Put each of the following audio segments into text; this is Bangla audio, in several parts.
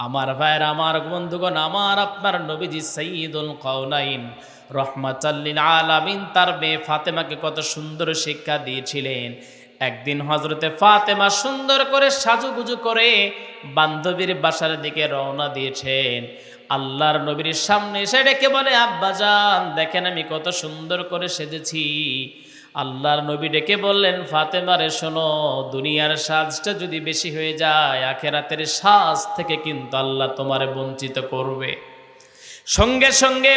আমার ভাইয়ের, আমার বন্ধুগণ, আমার আপনার নবীজি সঈদুল কৌনাইন রহমাতাল্লিল আলামিন তার মেয়ে ফাতেমাকে কত সুন্দর শিক্ষা দিয়েছিলেন। একদিন হজরতে ফাতেমা সুন্দর করে সাজুগুজু করে বান্ধবীর বাসার দিকে রওনা দিয়েছেন। আল্লাহর নবীর সামনে এসে ডেকে বলে আব্বাজান দেখেন আমি কত সুন্দর করে সেজেছি। আল্লাহর নবী ডেকে বললেন, ফাতেমারে, শোনো, দুনিয়ার সাজটা যদি বেশি হয়ে যায়, আখেরাতের সাজ থেকে কিন্তু আল্লাহ তোমারে বঞ্চিত করবে। সঙ্গে সঙ্গে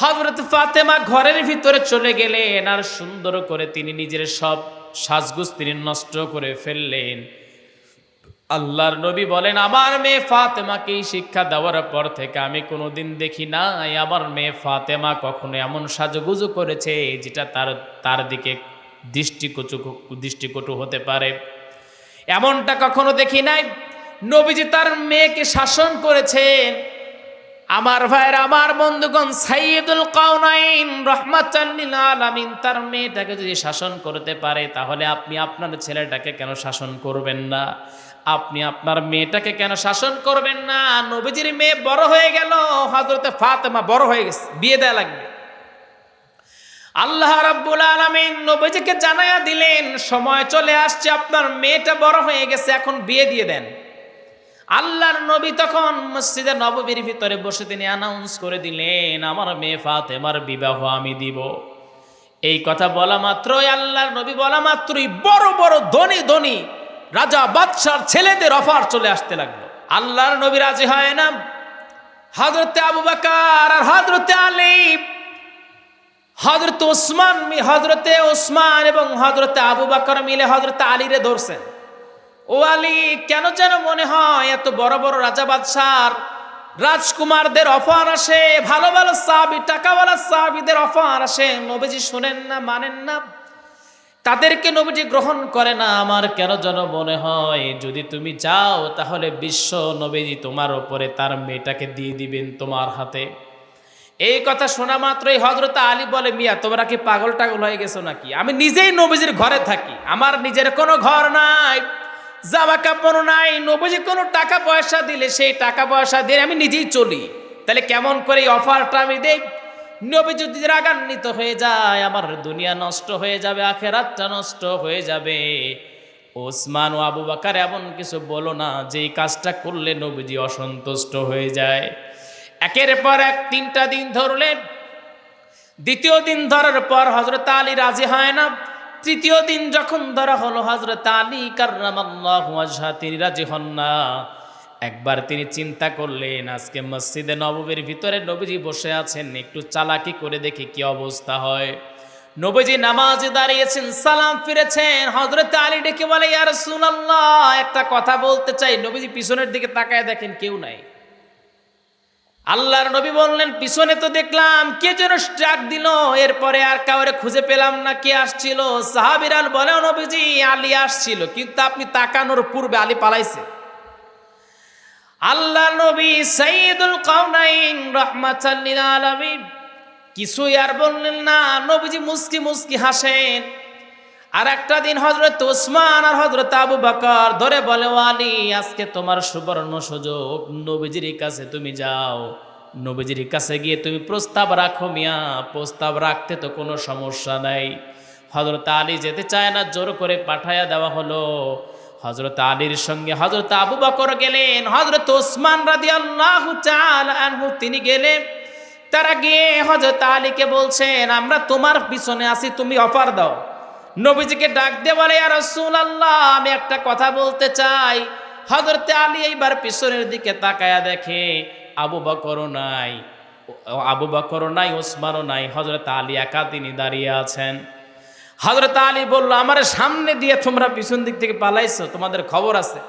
হজরত ফাতেমা ঘরের ভিতরে চলে গেলেন আর সুন্দর করে তিনি নিজের সব সাজগুজ তিনি নষ্ট করে ফেললেন। আল্লাহর নবী বলেন, আমার মেয়ে ফাতেমাকে এই শিক্ষা দেওয়ার পর থেকে আমি কোনোদিন দেখি নাই। আমার মেয়ে ফাতেমা কখনো এমন সাজুগুজু করেছে যেটা তার তার দিকে দৃষ্টিকচু দৃষ্টিকটু হতে পারে। এমনটা কখনো দেখি নাই। নবীজি তার মেয়েকে শাসন করেছেন। আমার ভাইয়ের, আমার বন্ধুগণ সাইয়দুল কাউনাইন রহমাতাল্লিল আলামিন, তার মেয়েটাকে যদি শাসন করতে পারে, তাহলে আপনি আপনার ছেলেটাকে কেন শাসন করবেন না? আপনি আপনার মেয়েটাকে কেন শাসন করবেন না? নবীজির মেয়ে বড় হয়ে গেল হজরতে ফাতেমা বড় হয়ে গেছে, বিয়ে দেয়া লাগবে। আল্লাহ রাব্বুল আলামিন নবীজিকে জানায়া দিলেন, সময় চলে আসছে, আপনার মেয়েটা বড় হয়ে গেছে, এখন বিয়ে দিয়ে দেন। আল্লাহর নবী তখন মসজিদে নববীর ভিতরে বসে তিনি অ্যানাউন্স করে দিলেন, আমার মেয়ে ফাতেমার বিবাহ আমি দিব। এই কথা বলা মাত্রই, আল্লাহর নবী বলা মাত্রই, বড় বড় ধনী ধনী রাজা বাদশার ছেলেদের অফার চলে আসতে লাগল। আল্লাহর নবী রাজি হয় না। হজরতে আবু বাকার আর হজরতে আলী হজরত ওসমান হজরতে ওসমান এবং হজরতে আবু বাকর মিলে হজরতে আলীরে ধরছেন। ও আলী, কেন যেন মনে হয় এত বড় বড় রাজা বাদশার রাজকুমারদের অফার আসে, ভালো ভালো সাবি টাকাওয়ালা সাবিদের অফার আসে। নবীজি শোনেন না, মানেন না। তাদেরকে নবীজি গ্রহণ করে না, আমার কেন যেন মনে হয়? যদি তুমি যাও তাহলে বিশ্ব নবীজি তোমার ওপরে তার মেয়েটাকে দিয়ে দিবেন তোমার হাতে। এই কথা শোনা মাত্রই হজরত আলী বলে, মিয়া, তোমরা কি পাগল টাগল হয়ে গেছো নাকি? আমি নিজেই নবীজির ঘরে থাকি, আমার নিজের কোনো ঘর নাই, জামা কাপড় নাই, নবীজি কোনো টাকা পয়সা দিলে সেই টাকা পয়সা দিয়ে আমি নিজেই চলি। তাহলে কেমন করে এই অফারটা আমি দেই? নবী যদি রাগান্বিত হয়ে যায়, আমার দুনিয়া নষ্ট হয়ে যাবে, আখেরাতটা নষ্ট হয়ে যাবে। ওসমান ও আবু বাকার এমন কিছু বলো না যে কাজটা করলে নবীজি অসন্তুষ্ট হয়ে যায়। একের পর এক তিনটা দিন ধরলেন। দ্বিতীয় দিন ধরার পর হজরত আলী রাজি হয় না। তৃতীয় দিন যখন ধরা হলো হজরত আলী কার্রামাল্লাহু তিনি রাজি হন না। একবার তিনি চিন্তা করলেন, আজকে মসজিদে নববীর ভিতরে নবীজি বসে আছেন, একটু চালাকি করে দেখি কি অবস্থা হয়। নবীজি নামাজে দাঁড়িয়েছেন, সালাম ফিরেছেন হজরত আলী ডেকে বলে ইয়ার সুনাল্লাহ একটা কথা বলতে চাই। নবীজি পিছনের দিকে তাকায় দেখেন কেউ নাই। আল্লাহর নবী বললেন, পিছনে তো দেখলাম, কে যেন স্ট্রাক দিল, এরপরে আর কাউরে খুঁজে পেলাম না, কে আসছিল? সাহাবিরান বলে নবীজি, আলী আসছিল, কিন্তু আপনি তাকানোর পূর্বে আলী পালাইছে। আল্লাহ নবী সাইদুল কাউনাইন রহমাতাল্লিল আলামিন। কিছুই আর বললেন না, নবীজি মুস্কি মুস্কি হাসেন। আর একটা দিন হজরত ওসমান আর হজরত আবু বাকর ধরে বলে আলী আজকে তোমার সুবর্ণ সুযোগ, নবীজির কাছে তুমি যাও। নবীজির কাছে গিয়ে তুমি প্রস্তাব রাখো মিয়া, প্রস্তাব রাখতে তো কোনো সমস্যা নাই। হজরত আলী যেতে চায় না, জোর করে পাঠাইয়া দেওয়া হলো। হজরত আলীর সঙ্গে হজরত আবু বকর গেলেন। হজরত ওসমান রাদি আল্লাহ আনহু, তিনি গেলেন। তারা গিয়ে হজরত আলীকে বলছেন, আমরা তোমার পিছনে আছি, তুমি অফার দাও। নবীজিকে ডাক দিয়ে বলে আর রসুল আল্লাহ আমি একটা কথা বলতে চাই। হজরতে আলী এইবার পিছনের দিকে তাকায়া দেখে আবু বকরও নাই, আবু বকরও নাই, ওসমানও নাই। হজরত আলী একা তিনি দাঁড়িয়ে আছেন। হজরত আলী বলল, আমার সামনে দিয়ে তোমরা পিছন দিক থেকে পালাইছো, তোমাদের খবর আছে।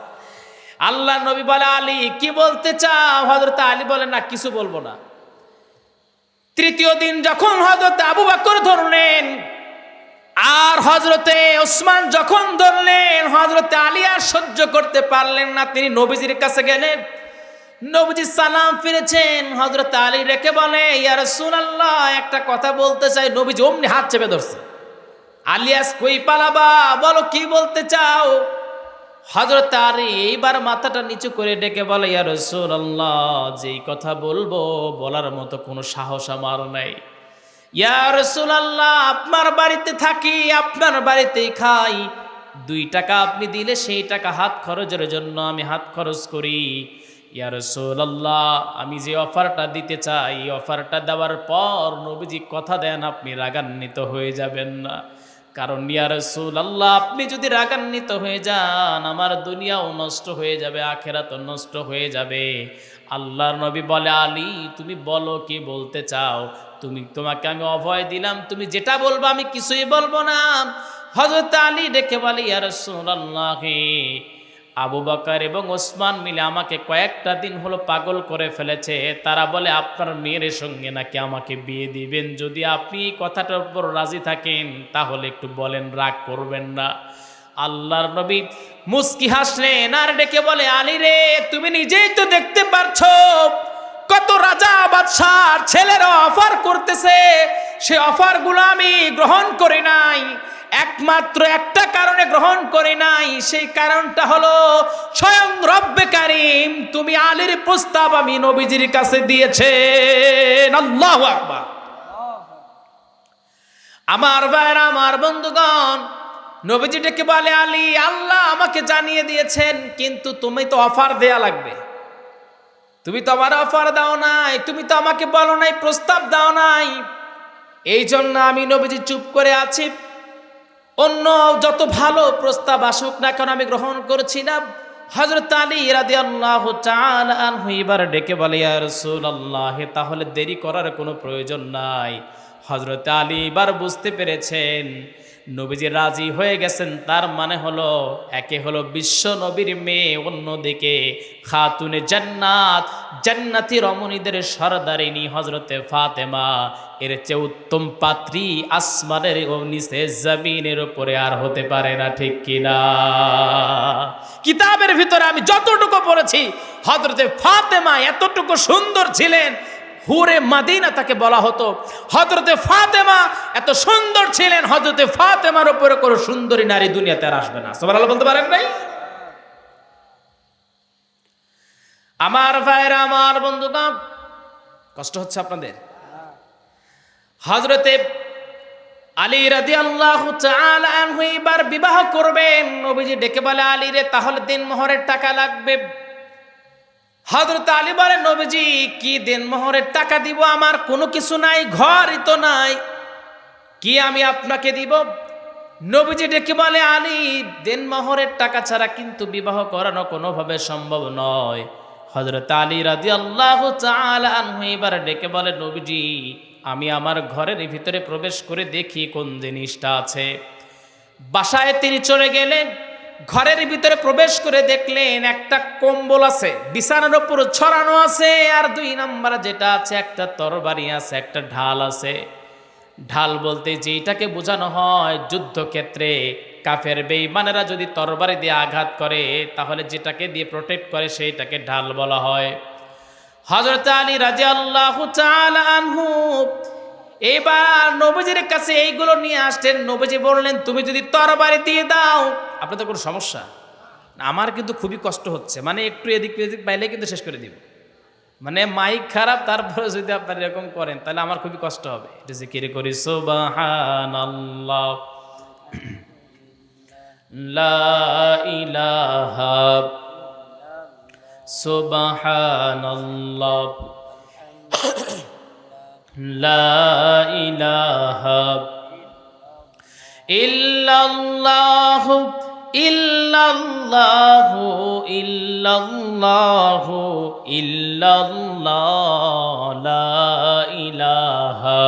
আল্লাহ নবী বলে, আলী, কি বলতে চাও? হজরত আলী বলে, না, কিছু বলব না। তৃতীয় দিন যখন হজরত আবু বকর ধরলেন, আর হজরতে ওসমান যখন ধরলেন হজরতে আলী আর সহ্য করতে পারলেন না, তিনি নবীজির কাছে গেলেন। নবীজি সালাম ফিরেছেন হজরত আলী রেখে বলে ইয়ার সুনাল্লাহ একটা কথা বলতে চাই। নবীজি অমনি হাত চেপে ধরছে। আলিয়াস কই পালাবা? বলো, কি বলতে চাও? হজরত আলী এইবার মাথাটা নিচু করে ডেকে বলে, ইয়া রাসূলুল্লাহ, যেই কথা বলব, বলার মতো কোনো সাহস আমার নাই। ইয়া রাসূলুল্লাহ, আপনার বাড়িতে থাকি, আপনার বাড়িতেই খাই। দুই টাকা আপনি দিলে সেই টাকা হাত খরচের জন্য আমি হাত খরচ করি। ইয়া রাসূলুল্লাহ, আমি যে অফারটা দিতে চাই অফারটা দেওয়ার পর নবীজি কথা দেন, আপনি রাগান্বিত হয়ে যাবেন না। কারণ, ইয়া রাসূলুল্লাহ, আপনি যদি রাগান্বিত হয়ে যান, আমার দুনিয়াও নষ্ট হয়ে যাবে, আখেরাতও নষ্ট হয়ে যাবে। আল্লাহর নবী বলে, আলী, তুমি বলো কি বলতে চাও? তুমি, তোমাকে আমি অভয় দিলাম, তুমি যেটা বলব আমি কিছুই বলব না। হযরত আলী ডেকে বলে, ইয়া রাসূলুল্লাহ আবু বকর এবং ওসমান মিলে আমাকে কয়েকটা দিন হলো পাগল করে ফেলেছে। তারা বলে, আপনার মেয়ের সঙ্গে নাকি আমাকে বিয়ে দিবেন? যদি আপনি কথাটার উপর রাজি থাকেন, তাহলে একটু বলেন, রাগ করবেন না। আল্লাহর নবী মুস্কি হাসলেন আর ডেকে বলে, আলী রে, তুমি নিজেই তো দেখতে পারছ কত রাজা বাদশাহ ছেলেরা অফার করতেছে। সে অফারগুলো আমি গ্রহণ করি নাই। একমাত্র একটা কারণে গ্রহণ করি নাই, সেই কারণটা হলো স্বয়ং রব্বে কারিম তুমি আলীর প্রস্তাব আমি নবীজির কাছে দিয়েছে আল্লাহু আকবার। আমার ভাইরা আমার বন্ধুগণ নবীজিটাকে বলে, আলী, আল্লাহ আমাকে জানিয়ে দিয়েছেন, কিন্তু তুমি তো অফার দেয়া লাগবে। তুমি তো আমার অফার দাও নাই, তুমি তো আমাকে বলো নাই, প্রস্তাব দাও নাই। এই জন্য আমি নবীজি চুপ করে আছি। অন্য যত ভালো প্রস্তাব আসুক না কেন আমি গ্রহণ করছি না। হজরত আলী রাদি আল্লাহ আনহু এবার ডেকে বলে রসুল আল্লাহ তাহলে দেরি করার কোনো প্রয়োজন নাই। হজরত আলী এবার বুঝতে পেরেছেন নবীজি রাজি হয়ে গেছেন, তার মানে হলো একে হলো বিশ্ব নবীর মেয়ে, অন্যদিকে খাতুনে জান্নাত, জান্নাতি রমণীদের সরদারিনী হজরতে ফাতেমা। এর চেয়ে উত্তম পাত্রী আসমানের নিচে জমিনের উপরে আর হতে পারে না, ঠিক কিনা? কিতাবের ভিতরে আমি যতটুকু পড়েছি হজরতে ফাতেমা এতটুকু সুন্দর ছিলেন হুরে মাদিনা তাকে বলা হতো। হজরতে ফাতেমা এত সুন্দর ছিলেন হজরতে ফাতেমার উপরে কোনো সুন্দরী নারী দুনিয়াতে আর আসবে না। সবার আলো বলতে পারেন নাই? আমার ভাইরা আমার বন্ধুগণ, কষ্ট হচ্ছে আপনাদের? হজরতে আলী রাদি আল্লাহ এবার বিবাহ করবেন। নবীজি ডেকে বলে, আলী রে, তাহলে দিন মোহরের টাকা লাগবে। হজরত আলী বলে নবীজি, কি দিন মোহরের টাকা দিব? আমার কোনো কিছু নাই, ঘরই তো নাই। কি আমি আপনাকে দিব? নবীজি ডেকে বলে, আলী, দিন মোহরের টাকা ছাড়া কিন্তু বিবাহ করানো কোনোভাবে সম্ভব নয়। হজরত আলী রাজি আল্লাহ এবার ডেকে বলে, নবীজি, আমি আমার ঘরের ভিতরে প্রবেশ করে দেখি কোন জিনিসটা আছে। বাসায় তিনি চলে গেলেন। ঘরের ভিতরে প্রবেশ করে দেখলেন একটা কম্বল আছে, বিছানার উপর ছড়ানো আছে, আর দুই নাম্বার যেটা আছে, একটা তরবারি আছে, একটা ঢাল আছে। ঢাল বলতে যেটাকে বোঝানো হয় যুদ্ধক্ষেত্রে কাফের বেইমানেরা যদি তরবারি দিয়ে আঘাত করে, তাহলে যেটাকে দিয়ে প্রোটেক্ট করে সেইটাকে ঢাল বলা হয়। হজরত আলী রাজি আল্লাহ এবার নবীজির কাছে এইগুলো নিয়ে আসতেন। নবীজি বললেন, তুমি যদি তরবারি দিয়ে দাও, আপনাদের কোনো সমস্যা? আমার কিন্তু খুবই কষ্ট হচ্ছে। মানে একটু এদিক এদিক পাইলে কিন্তু শেষ করে দিব। মানে মাইক খারাপ, তারপরে যদি আপনারা এরকম করেন, তাহলে আমার খুবই কষ্ট হবে। এটা জিকির করি, সুবহানাল্লাহ। লা ইলাহা ইল্লাল্লাহু ইল্লাল্লাহু ইল্লাল্লাহ, লা ইলাহা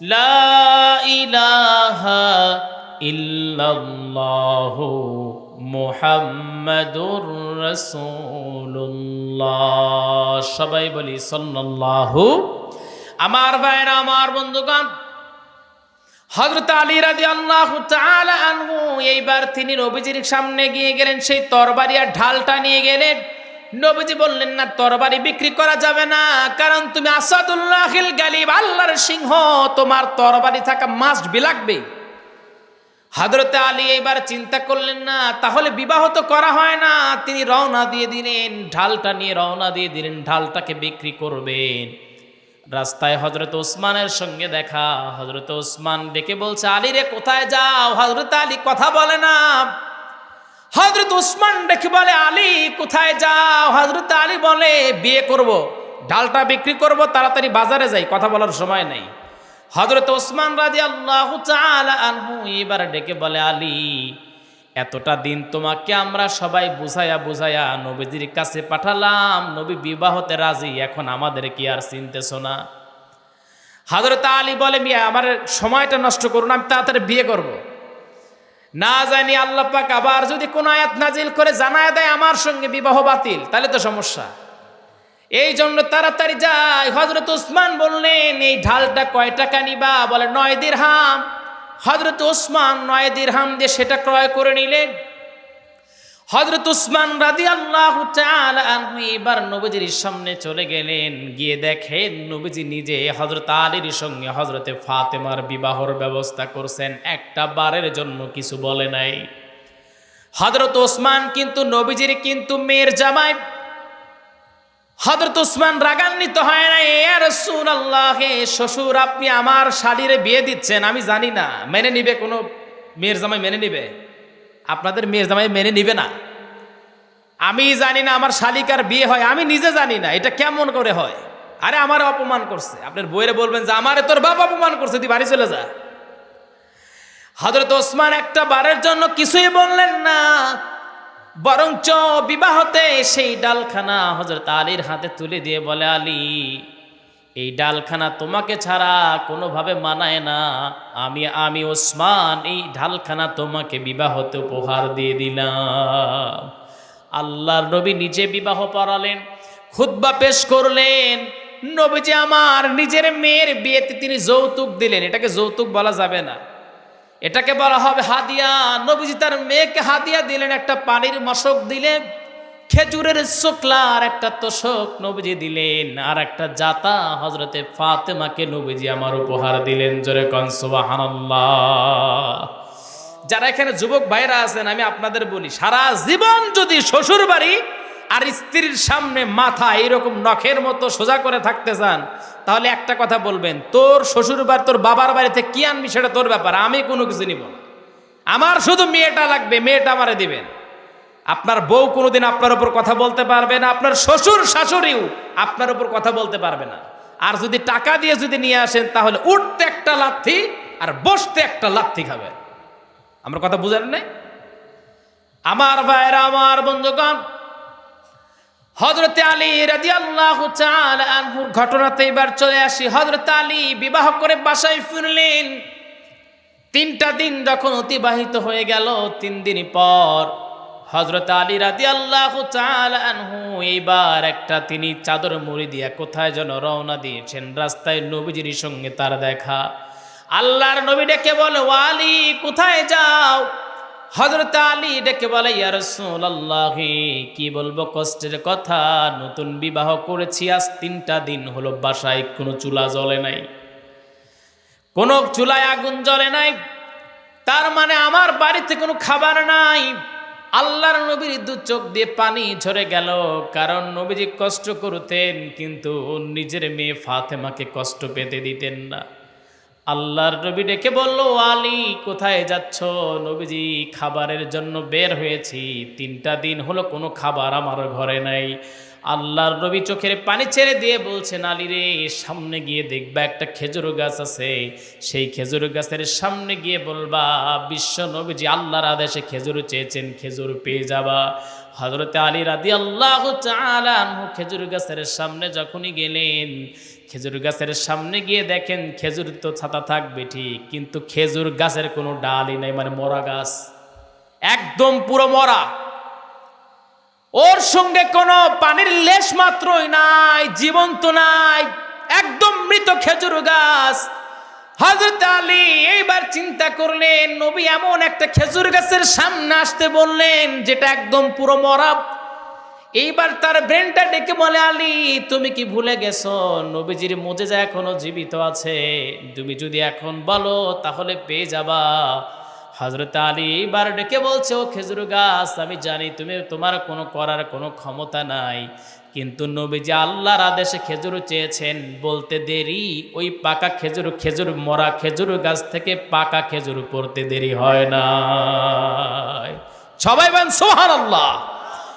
লা ইলাহা ইল্লাল্লাহু মুহাম্মাদুর রাসূলুল্লাহ। সবাই বলি সাল্লাল্লাহু। আমার ভাইরা আমার বন্ধুগণ হজরত আলী রাজি আল্লাহ আনহু এইবার তিনি নবীজির সামনে গিয়ে গেলেন, সেই তরবারি আর ঢালটা নিয়ে গেলেন। নবীজি বললেন, না, তরবারি বিক্রি করা যাবে না, কারণ তুমি আসাদুল্লাহিল গালিব, আল্লাহর সিংহ, তোমার তরবারি থাকা মাস্ট লাগবে। হজরতে আলী এইবার চিন্তা করলেন, না, তাহলে বিবাহ তো করা হয় না। তিনি রওনা দিয়ে দিলেন, ঢালটা নিয়ে রওনা দিয়ে দিলেন, ঢালটাকে বিক্রি করবেন। রাস্তায় হজরত ওসমানের সঙ্গে দেখা হজরত ওসমান ডেকে বলছে, আলী রে, কোথায় যাও? হজরত আলী কথা বলে না। হজরত ওসমান ডেকে বলে, আলী, কোথায় যাও? হজরত আলী বলে, বিয়ে করব, ডালটা বিক্রি করব, তাড়াতাড়ি বাজারে যাই, কথা বলার সময় নেই। হজরত ওসমান রাজি আল্লাহ আনহু এবার ডেকে বলে, আলী এতটা দিন তোমাকে আমরা সবাই বুঝাইয়া বুঝাইয়া নবীজির কাছে পাঠালাম, নবী বিবাহতে রাজি, এখন আমাদের কি আর চিনতেছ না? হজরত আলী বলে, মিয়া, আমার সময়টা নষ্ট করুন, আমি তাড়াতাড়ি বিয়ে করব। না জানি আল্লাহ পাক আবার যদি কোন আয়াত নাজিল করে জানায় দেয়, আমার সঙ্গে বিবাহ বাতিল তাহলে তো সমস্যা। এই জন্য তাড়াতাড়ি যাই। হজরত উসমান বললেন, এই ঢালটা কয় টাকা নিবা? বলে, নয় দিরহাম। হজরত উসমান নয় দিরহাম দিয়ে সেটা ক্রয় করে নিলেন। হজরত উসমান রাদি আল্লাহ এবার নবীজির সামনে চলে গেলেন। গিয়ে দেখেন নবীজি নিজে হজরত আলীর সঙ্গে হজরতে ফাতেমার বিবাহর ব্যবস্থা করছেন। একটা বারের জন্য কিছু বলে নাই। হজরত ওসমান কিন্তু নবীজির কিন্তু মেয়ের জামাই। হজরত উসমান রাগান্বিত হয় না এ রসুল আল্লাহ শ্বশুর আপনি আমার শাড়িরে বিয়ে দিচ্ছেন, আমি জানি না, মেনে নিবে কোনো মেয়ের জামাই মেনে নিবে? আপনাদের মেয়ের জামাই মেনে নিবে না। আমি জানি না আমার শালিকার বিয়ে হয়, আমি নিজে জানি না, এটা কেমন করে হয়? আরে আমার অপমান করছে। আপনার বইরে বলবেন যে, আমারে তোর বাপ অপমান করছে, তুই বাড়ি চলে যা। হজরত ওসমান একটা বারের জন্য কিছুই বললেন না। বরঞ্চ বিবাহতে সেই ডালখানা হজরত আলীর হাতে তুলে দিয়ে বলে, আলী, এই ডালখানা তোমাকে ছাড়া কোনোভাবে মানায় না। আমি আমি ওসমান, এই ঢালখানা তোমাকে বিবাহতে উপহার দিয়ে দিলাম। আল্লাহর নবী নিজে বিবাহ পড়ালেন খুদ্া পেশ করলেন। নবীজি আমার নিজের মেয়ের বিয়েতে তিনি যৌতুক দিলেন। এটাকে যৌতুক বলা যাবে না। এটাকে বলা হবে হাদিয়া। নবীজি তার মেয়েকে হাদিয়া দিলেন, একটা পানির মশক দিলেন, খেজুরের শুক্লার একটা তোষক নবীজি দিলেন, আর একটা জাতা হজরতে ফাতেমাকে নবীজি আমার উপহার দিলেন। জোরে যারা এখানে যুবক ভাইরা আছেন, আমি আপনাদের বলি, সারা জীবন যদি শ্বশুর বাড়ি আর স্ত্রীর সামনে মাথা এইরকম নখের মতো সোজা করে থাকতে চান, তাহলে একটা কথা বলবেন, তোর শ্বশুর বাড়ি তোর বাবার বাড়িতে কি আনবি সেটা তোর ব্যাপার, আমি কোনো কিছু নিব আমার শুধু মেয়েটা লাগবে, মেয়েটা আমারে দিবেন। আপনার বউ কোনোদিন আপনার উপর কথা বলতে পারবে না, আপনার শ্বশুর শাশুড়িও আপনার উপর কথা বলতে পারবে না। আর যদি টাকা দিয়ে যদি নিয়ে আসেন, তাহলে উঠতে একটা লাথি আর বসতে একটা লাথি খাবে আমার কথা বুঝেন নাই? আমার ভাইরা আমার বন্ধুগণ হজরত আলী রাজি আল্লাহ আনহুর ঘটনাতে এবার চলে আসি। হজরত আলী বিবাহ করে বাসায় ফিরলেন। তিনটা দিন যখন অতিবাহিত হয়ে গেল, তিন দিন পর হজরত আলী রাজি আল্লাহ আনহু এইবার একটা তিনি চাদর মুড়ি দিয়া কোথায় যেন রওনা দিয়েছেন। রাস্তায় নবীজির সঙ্গে তার দেখা। আল্লাহর নবী ডেকে বলে, ওয়ালি, কোথায় যাও? হজরত আলী ডেকে বলে ইয়ারসুল আল্লাহ কি বলব কষ্টের কথা। নতুন বিবাহ করেছি, আজ তিনটা দিন হলো বাসায় কোনো চুলা জ্বলে নাই। কোনো চুলায় আগুন জ্বলে নাই। তার মানে আমার বাড়িতে কোনো খাবার নাই। আল্লাহর নবীর দু চোখ দিয়ে পানি ঝরে গেল। কারণ নবীজি কষ্ট করতেন, কিন্তু নিজের মেয়ে ফাতেমাকে কষ্ট পেতে দিতেন না। আল্লাহর নবী ডেকে বলল, আলী, কোথায় যাচ্ছ? নবীজি, খাবারের জন্য বের হয়েছি। তিনটা দিন হলো কোনো খাবার আমার ঘরে নাই। আল্লাহর রবি চোখের পানি ছেড়ে দিয়ে বলছেন, আলী রে, সামনে গিয়ে দেখবা একটা খেজুর গাছ আছে। সেই খেজুর গাছের সামনে গিয়ে বলবা, বিশ্ব নবীজি আল্লাহর আদেশে খেজুর চেয়েছেন, খেজুর পেয়ে যাবা। হজরতে আলী রাদি আল্লাহ খেজুর গাছের সামনে যখনই গেলেন, খেজুর গাছের সামনে গিয়ে দেখেন খেজুর তো ছাতা থাকবে ঠিক, কিন্তু খেজুর গাছের কোনো ডালই নাই মানে মরা গাছ। একদম পুরো মরা। ওর সঙ্গে কোনো পানির লেশ মাত্রই নাই, জীবন্ত নাই, একদম মৃত খেজুর গাছ। হজরত আলী এইবার চিন্তা করলেন, নবী এমন একটা খেজুর গাছের সামনে আসতে বললেন, যেটা একদম পুরো মরা। এইবার তার ব্রেনটা ডেকে বলে, আলী, তুমি কি ভুলে গেছো? নবীজির মোজেজা এখনও জীবিত আছে। তুমি যদি এখন বলো, তাহলে পেয়ে যাবা। হজরত আলী বার ডেকে বলছে, ও খেজুর গাছ, আমি জানি তুমি, তোমার কোনো করার কোনো ক্ষমতা নাই। কিন্তু নবী যে আল্লাহর আদেশে খেজুর চেয়েছেন। বলতে দেরি, ওই পাকা খেজুর খেজুর মরা খেজুর গাছ থেকে পাকা খেজুর পড়তে দেরি হয় না সবাই বান সোহান আল্লাহ